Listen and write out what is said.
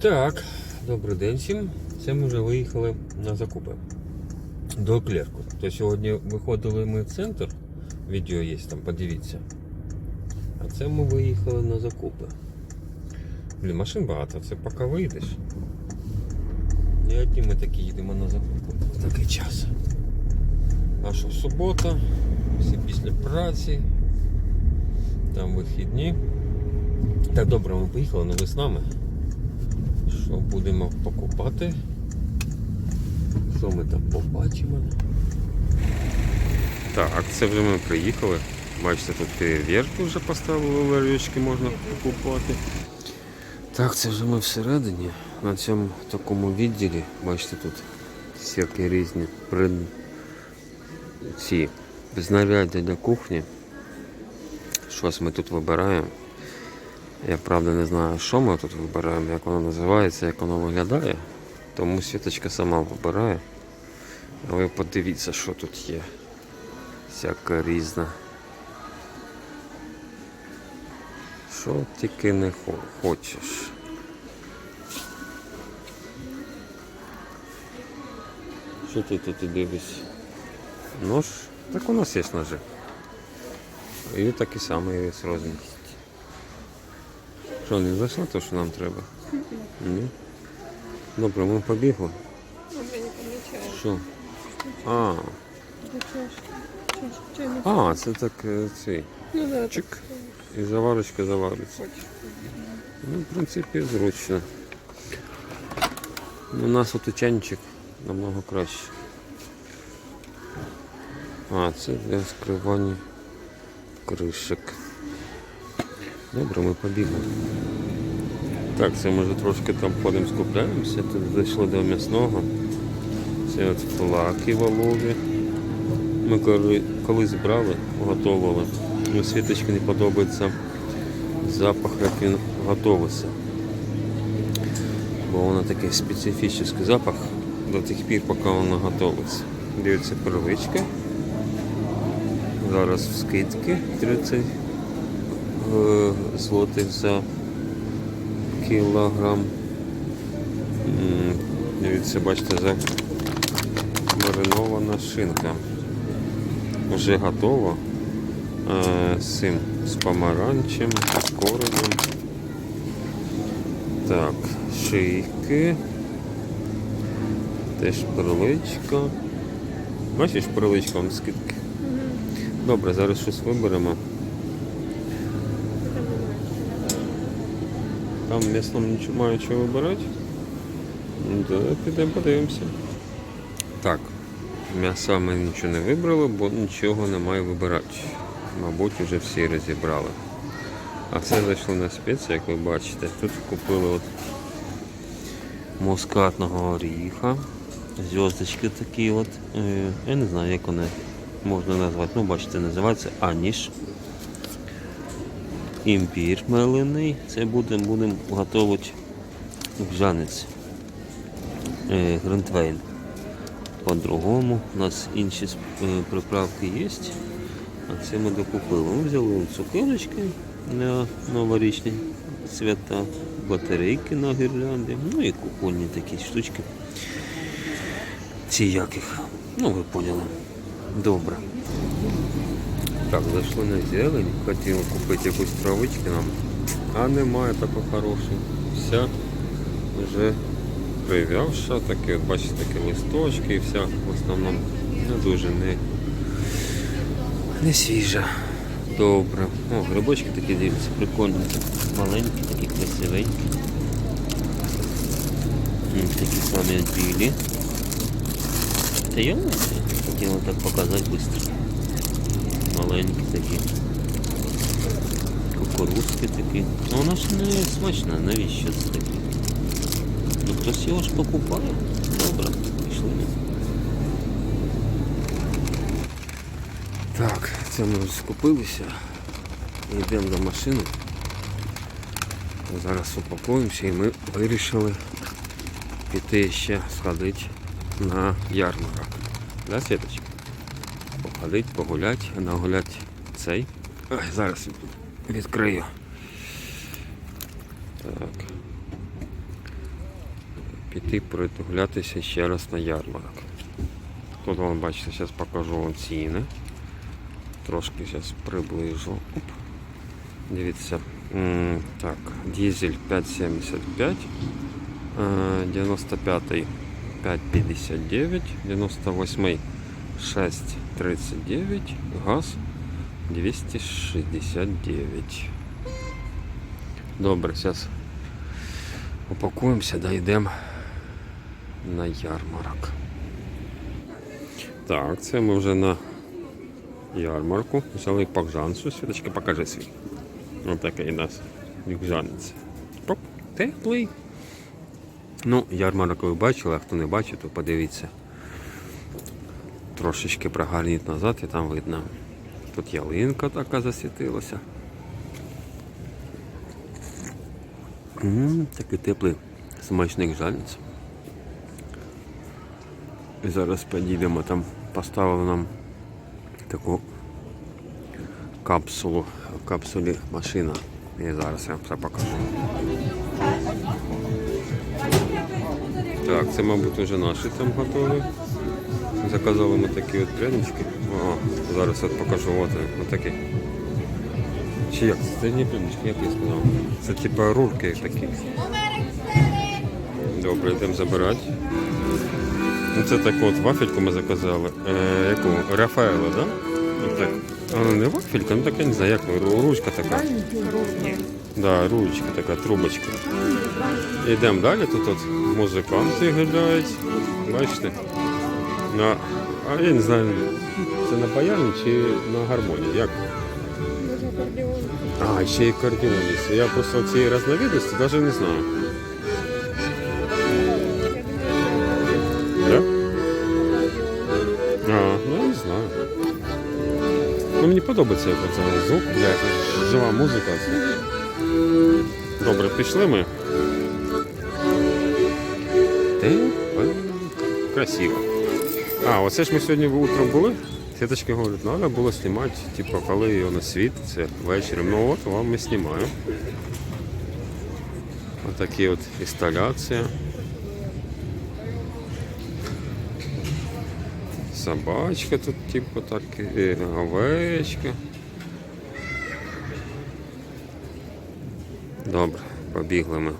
Так, добрий день всім. Це ми вже виїхали на закупи до клерку. То сьогодні виходили ми в центр, відео є там, подивіться. А це ми виїхали на закупи. Блін, машин багато, це поки вийдеш. Не одні ми такі їдемо на закупи такий час. А що субота, всі після праці, там вихідні. Так добре, ми поїхали, але ви з нами. Що будемо покупати? Що ми там побачимо? Так, це вже ми приїхали. Бачите, тут перевірки вже поставили ларючки, можна покупати. Так, це вже ми всередині. На цьому такому відділі, бачите, тут всякі різні при... ці знаряддя для кухні. Щось ми тут вибираємо. Я правда не знаю, що ми тут вибираємо, як воно називається, як воно виглядає. Тому Світочка сама вибирає. А ви подивіться, що тут є. Всяка різна. Що тільки не хочеш. Що ти тут дивишся? Нож? Так у нас є ножи. І такий самий весь розмір. Що, не знайшла те, що нам треба? Ні. Добре, ми побігли. Я не помічаю. Що? А, а, це так е, цей. Чик. І заварочка завариться. Ну, в принципі, зручно. У нас от і намного краще. А, це для скривання кришек. Добре, ми побігли. Так, це може трошки там ходимо скупляємося. Тут зайшли до м'ясного. Це от флаки валові. Ми коли, колись брали, готували. Ну, Світочки не подобається запах, як він готовиться. Бо воно такий специфічний запах до тих пір, поки воно готовиться. Дивіться первичка. Зараз в скидки 30 е, злотих за кілограм. Дивіться, бачите, за маринована шинка. Вже готова. Е, з цим з помаранчем, з коренем. Так, шийки. Теж перличка. Бачиш, перличка вам скидки. Добре, зараз щось виберемо. Там м'ясному нічого чого вибирати. То підемо подивимося. Так, м'яса ми нічого не вибрали, бо нічого немає вибирати. Мабуть, вже всі розібрали. А це зайшло на спеції, як ви бачите. Тут купили от мускатного оріха. Зв'язочки такі от. Е, Я не знаю, як вони можна назвати. Ну, бачите, називається аніш. Імбір мелений. Це будемо будем готувати в жанець. Е, Гринтвейн. По-другому. У нас інші е, приправки є. А це ми докупили. Ми взяли цукерочки на новорічні свята, батарейки на гірлянди, ну і купольні такі штучки. Ці яких. Ну ви поняли. Добре. Так, зайшли на зелень, хотіли купити якусь травички нам, а немає такого хорошого. Вся вже прив'явша, такі, от бачите, такі листочки і вся в основному не дуже не, не свіжа. Добре. О, грибочки такі дивляться, прикольні. Маленькі, такі красивенькі. Такі самі білі. Та я хотіла так показати швидко. Маленькі такі. Кукурузки такі. Ну вона ж не смачна, навіщо це таке? Ну хтось його ж покупає. Добре, пішли. Так, це ми вже скупилися. Йдемо до машини. Зараз упакуємося і ми вирішили піти ще сходити на ярмарок. Да, Світочка? Походить, погулять, нагулять цей. Ой, зараз відкрию. Так. піти придивлятися ще раз на ярмарок. Тут вам бачите, зараз покажу вам ціни. Трошки зараз приближу. Оп. Дивіться. Так, дизель 5,75. е, 95 5,59, 98 6,39, газ 269. Добре, зараз упакуємося, дійдемо на ярмарок. Так, це ми вже на ярмарку. Взяли пакжанцю. Світочка, покажи свій. Ось такий у нас юкжанець. Теплий. Ну, ярмарок ви бачили, а хто не бачив, то подивіться. Трошечки прогарніть назад і там видно. Тут ялинка така засвітилася. М, Такий теплий смачний жальниць. І зараз підійдемо, там поставили нам таку капсулу, капсулі машина. І зараз я вам все покажу. Так, це, мабуть, вже наші там готові. Заказали ми такі от прянички. О, зараз от покажу. От, от такі. Чи як? Це не прянички, як я сказав. Це типа рурки такі. Добре, йдемо забирати. Ну, це таку от вафельку ми заказали. Е, яку? Рафаела, да? Так. А, не вафелька, ну така не знаю, як ру- ручка така. Да, ручка така, трубочка. Йдемо далі, тут от музиканти гуляють. Бачите? На, а я не знаю, це на баяні чи на гармонії. Як? А, ще й кардіоніст. Я просто цієї різновидності навіть не знаю. Да? А, ну я не знаю. Ну мені подобається як це звук, бля, жива музика. Добре, пішли ми. Красиво. А, оце ж ми сьогодні утром були. Сіточки говорять, треба було знімати, типу, коли воно світиться ввечері. Ну от вам ми знімаємо. Отакі от інсталяція. Собачка тут, типу, так, овечка. Добре, побігли ми.